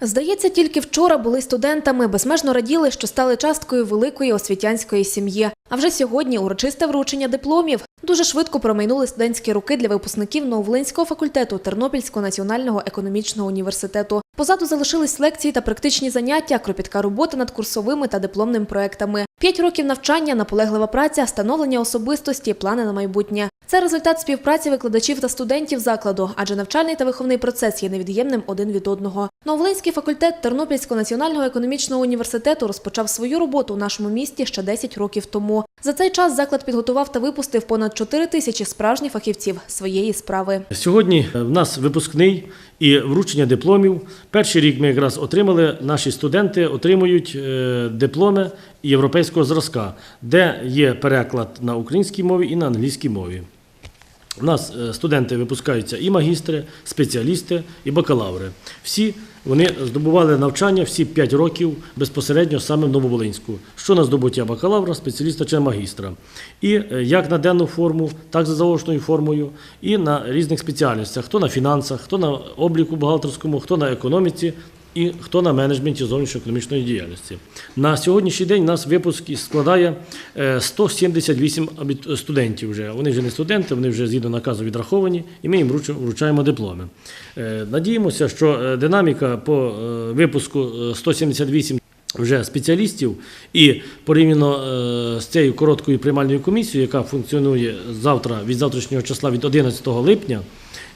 Здається, тільки вчора були студентами, безмежно раділи, що стали часткою великої освітянської сім'ї. А вже сьогодні урочисте вручення дипломів. Дуже швидко промайнули студентські руки для випускників Нововолинського факультету Тернопільського національного економічного університету. Позаду залишились лекції та практичні заняття, кропітка робота над курсовими та дипломним проектами. П'ять років навчання, наполеглива праця, встановлення особистості, плани на майбутнє. Це результат співпраці викладачів та студентів закладу, адже навчальний та виховний процес є невід'ємним один від одного. Нововолинський факультет Тернопільського національного економічного університету розпочав свою роботу у нашому місті ще 10 років тому. За цей час заклад підготував та випустив понад 4 тисячі справжніх фахівців своєї справи. Сьогодні в нас випускний і вручення дипломів. Перший рік ми якраз отримали, наші студенти отримують е, дипломи європейського зразка, де є переклад на українській мові і на англійській мові. У нас е, студенти випускаються і магістри, спеціалісти, і бакалаври. Всі вони здобували навчання всі 5 років безпосередньо саме в Нововолинську, що на здобуття бакалавра, спеціаліста чи магістра. І е, як на денну форму, так за заочною формою, і на різних спеціальностях: хто на фінансах, хто на обліку бухгалтерському, хто на економіці. І хто на менеджменті зовнішньоекономічної діяльності. На сьогоднішній день нас випуск складає е, 178 студентів. Вже. Вони вже не студенти, вони вже згідно наказу відраховані, і ми їм вручаємо дипломи. Е, Надіємося, що е, динаміка по е, випуску е, 178 вже спеціалістів, і порівняно е, з цією короткою приймальною комісією, яка функціонує завтра від завтрашнього числа від 11 липня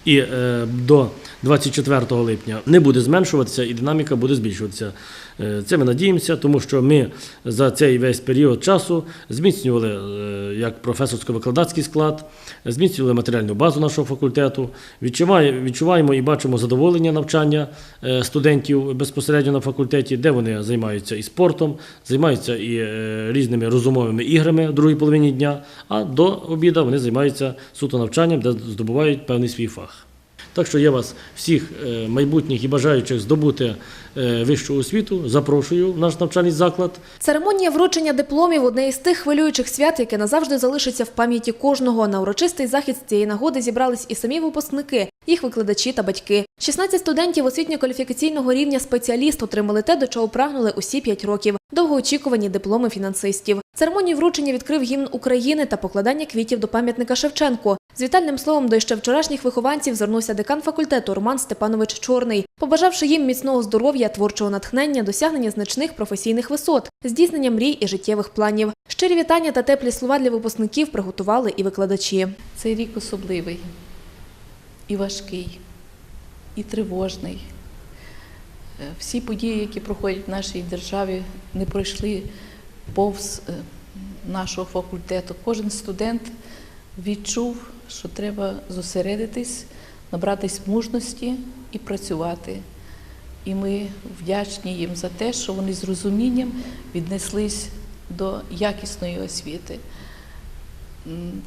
і е, до 24 липня, не буде зменшуватися і динаміка буде збільшуватися. Е, Це ми надіємося, тому що ми за цей весь період часу зміцнювали е, як професорсько-викладацький склад, зміцнювали матеріальну базу нашого факультету, відчуваємо і бачимо задоволення навчання е, студентів безпосередньо на факультеті, де вони займаються і спортом, займаються і різними розумовими іграми в другій половині дня, а до обіду вони займаються суто навчанням, де здобувають певний свій фах. Так що я вас всіх е, майбутніх і бажаючих здобути е, вищу освіту запрошую в наш навчальний заклад. Церемонія вручення дипломів одне із тих хвилюючих свят, яке назавжди залишиться в пам'яті кожного. На урочистий захід з цієї нагоди зібрались і самі випускники, їх викладачі та батьки. 16 студентів освітньо-кваліфікаційного рівня спеціаліст отримали те, до чого прагнули усі 5 років. Довгоочікувані дипломи фінансистів. Церемонію вручення відкрив гімн України та покладання квітів до пам'ятника Шевченку. З вітальним словом до ще вчорашніх вихованців звернувся декан факультету Роман Степанович Чорний, побажавши їм міцного здоров'я, творчого натхнення, досягнення значних професійних висот, здійснення мрій і життєвих планів. Щирі вітання та теплі слова для випускників приготували і викладачі. Цей рік особливий і важкий, і тривожний. Е, Всі події, які проходять в нашій державі, не пройшли повз е, нашого факультету. Кожен студент відчув, що треба зосередитись, набратись мужності і працювати. І ми вдячні їм за те, що вони з розумінням віднеслись до якісної освіти.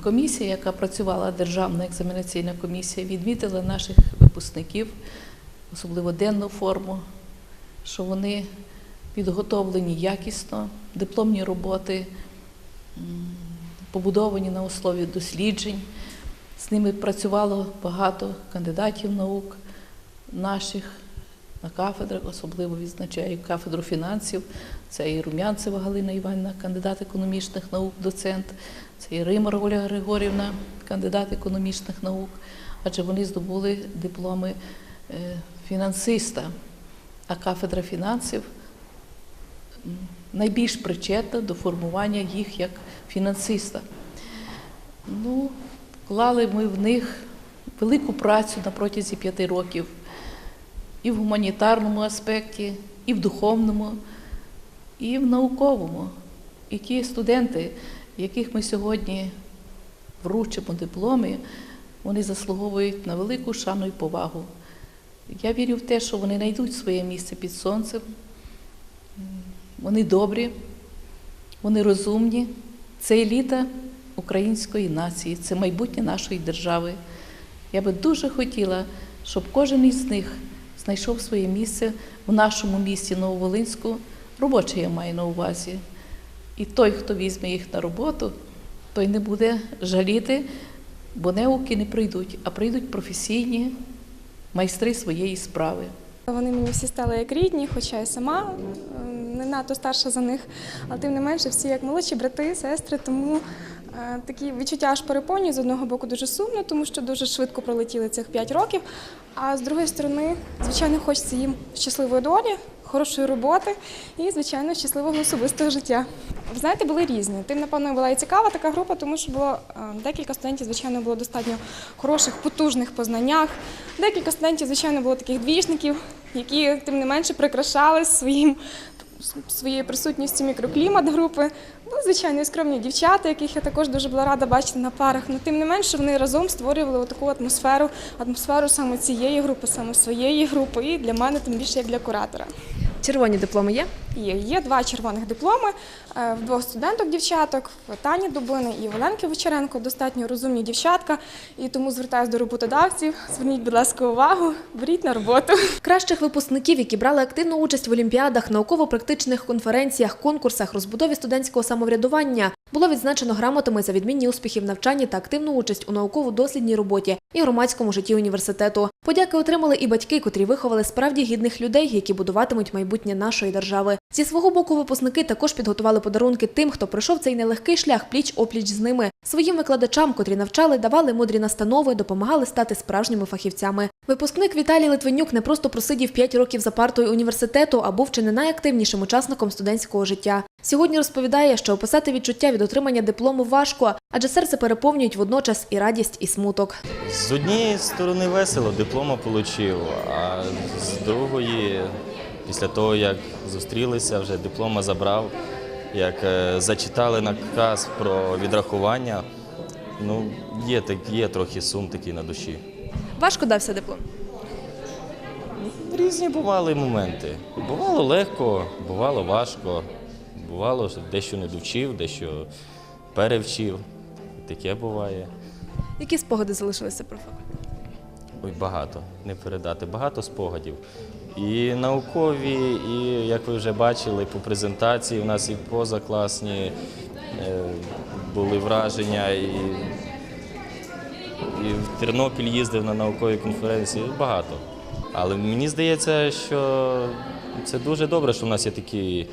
Комісія, яка працювала, Державна екзаменаційна комісія, відмітила наших випускників, особливо денну форму, що вони підготовлені якісно, дипломні роботи побудовані на основі досліджень. З ними працювало багато кандидатів наук наших на кафедрах, особливо відзначаю кафедру фінансів. Це і Румянцева Галина Іванівна, кандидат економічних наук, доцент, це і Римар Оля Григорівна, кандидат економічних наук, адже вони здобули дипломи е, фінансиста, а кафедра фінансів найбільш причетна до формування їх як фінансиста. Ну, клали ми в них велику працю на протязі п'яти років і в гуманітарному аспекті, і в духовному, і в науковому. І ті студенти, яких ми сьогодні вручимо дипломи, вони заслуговують на велику шану і повагу. Я вірю в те, що вони знайдуть своє місце під сонцем. Вони добрі, вони розумні. Це еліта української нації, це майбутнє нашої держави. Я би дуже хотіла, щоб кожен із них знайшов своє місце в нашому місті Нововолинську. Робоче я маю на увазі. І той, хто візьме їх на роботу, той не буде жаліти, бо неуки не прийдуть, а прийдуть професійні майстри своєї справи. Вони мені всі стали як рідні, хоча я сама е, не надто старша за них, але тим не менше всі як молодші брати, сестри. Тому е, такі відчуття аж переповнюють. З одного боку дуже сумно, тому що дуже швидко пролетіли цих 5 років. А з другої сторони, звичайно, хочеться їм щасливої долі, хорошої роботи і, звичайно, щасливого особистого життя. Ви знаєте, були різні. Тим, напевно, була і цікава така група, тому що було е, декілька студентів, звичайно, було достатньо хороших, потужних познаннях. Декілька студентів, звичайно, було таких двічників, які тим не менше прикрашали своїм своєю присутністю мікроклімат групи. Були звичайно і скромні дівчата, яких я також дуже була рада бачити на парах. Але тим не менше вони разом створювали таку атмосферу, атмосферу саме цієї групи, саме своєї групи, і для мене тим більше як для куратора. Червоні дипломи є? Є, є два червоних дипломи е, в двох студенток дівчаток, в Тані Дубини і в Оленки Вочеренко. Достатньо розумні дівчатка, і тому звертаюся до роботодавців. Зверніть, будь ласка, увагу, беріть на роботу. Кращих випускників, які брали активну участь в олімпіадах, науково-практичних конференціях, конкурсах, розбудові студентського самоврядування, було відзначено грамотами за відмінні успіхи в навчанні та активну участь у науково-дослідній роботі і громадському житті університету. Подяки отримали і батьки, котрі виховали справді гідних людей, які будуватимуть майбутнє нашої держави. Зі свого боку, випускники також підготували подарунки тим, хто пройшов цей нелегкий шлях пліч опліч з ними. Своїм викладачам, котрі навчали, давали мудрі настанови, допомагали стати справжніми фахівцями. Випускник Віталій Литвинюк не просто просидів 5 років за партою університету, а був чи не найактивнішим учасником студентського життя. Сьогодні розповідає, що описати відчуття від отримання диплому важко, адже серце переповнюють водночас і радість, і смуток. З однієї сторони весело, диплома отримав, а з другої, після того, як зустрілися, вже диплома забрав, як е, зачитали наказ про відрахування, ну, є, так- є трохи сум такий на душі. Важко дався диплом. Різні бували моменти. Бувало легко, бувало важко, бувало, що дещо не довчив, дещо перевчив. Таке буває. Які спогади залишилися про факультет? Ой, багато, не передати, багато спогадів. І наукові, і як ви вже бачили по презентації, у нас і позакласні е, були враження, і, і в Тернопіль їздив на наукові конференції, багато. Але мені здається, що це дуже добре, що в нас є такий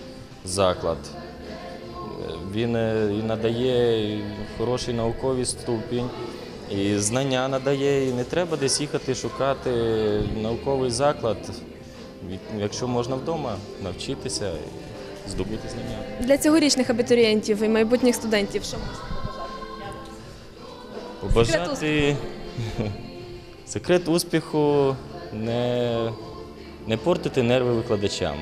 заклад. Е, Він е, і надає хороший науковий ступінь, і знання надає, і не треба десь їхати шукати науковий заклад, якщо можна вдома навчитися і здобути знання. Для цьогорічних абітурієнтів і майбутніх студентів що можна Побажати секрет успіху не, не портити нерви викладачам.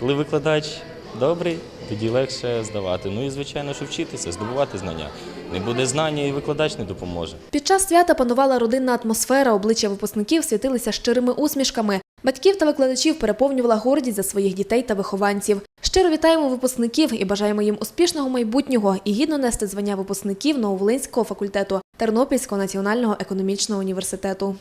Коли викладач добрий, тоді легше здавати. Ну і звичайно, що вчитися, здобувати знання. Не буде знання, і викладач не допоможе. Під час свята панувала родинна атмосфера, обличчя випускників світилися щирими усмішками. Батьків та викладачів переповнювала гордість за своїх дітей та вихованців. Щиро вітаємо випускників і бажаємо їм успішного майбутнього і гідно нести звання випускників Нововолинського факультету Тернопільського національного економічного університету.